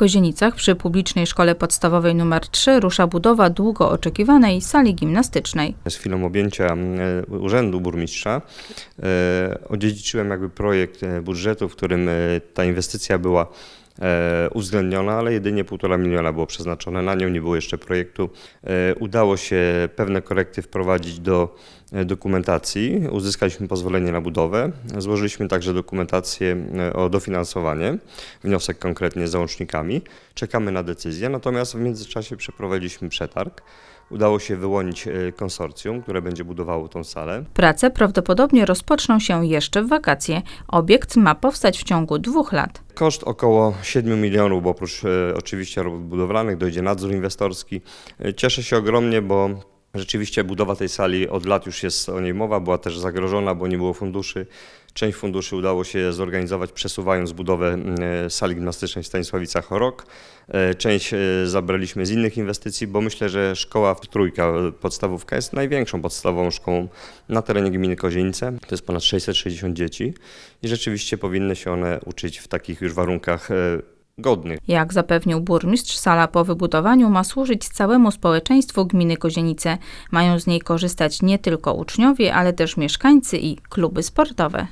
Kozienicach przy publicznej szkole podstawowej nr 3 rusza budowa długo oczekiwanej sali gimnastycznej. Z chwilą objęcia e, urzędu burmistrza e, odziedziczyłem jakby projekt e, budżetu, w którym ta inwestycja była uwzględniona, ale jedynie 1,5 miliona było przeznaczone na nią, nie było jeszcze projektu. E, Udało się pewne korekty wprowadzić do e, dokumentacji, uzyskaliśmy pozwolenie na budowę, złożyliśmy także dokumentację e, o dofinansowanie, wniosek konkretnie z załącznikami. Czekamy na decyzję, natomiast w międzyczasie przeprowadziliśmy przetarg. Udało się wyłonić e, konsorcjum, które będzie budowało tą salę. Prace prawdopodobnie rozpoczną się jeszcze w wakacje. Obiekt ma powstać w ciągu dwóch lat. Koszt około 7 milionów, bo oprócz e, oczywiście robót budowlanych dojdzie nadzór inwestorski. E, Cieszę się ogromnie, bo rzeczywiście budowa tej sali od lat już jest o niej mowa, była też zagrożona, bo nie było funduszy. Część funduszy udało się zorganizować przesuwając budowę e, sali gimnastycznej w Stanisławicach o rok. E, Część e, zabraliśmy z innych inwestycji, bo myślę, że szkoła trójka e, podstawówka jest największą podstawową szkołą na terenie gminy Kozienice. To jest ponad 660 dzieci i rzeczywiście powinny się one uczyć w takich już warunkach godnych. Jak zapewnił burmistrz, sala po wybudowaniu ma służyć całemu społeczeństwu gminy Kozienice. Mają z niej korzystać nie tylko uczniowie, ale też mieszkańcy i kluby sportowe.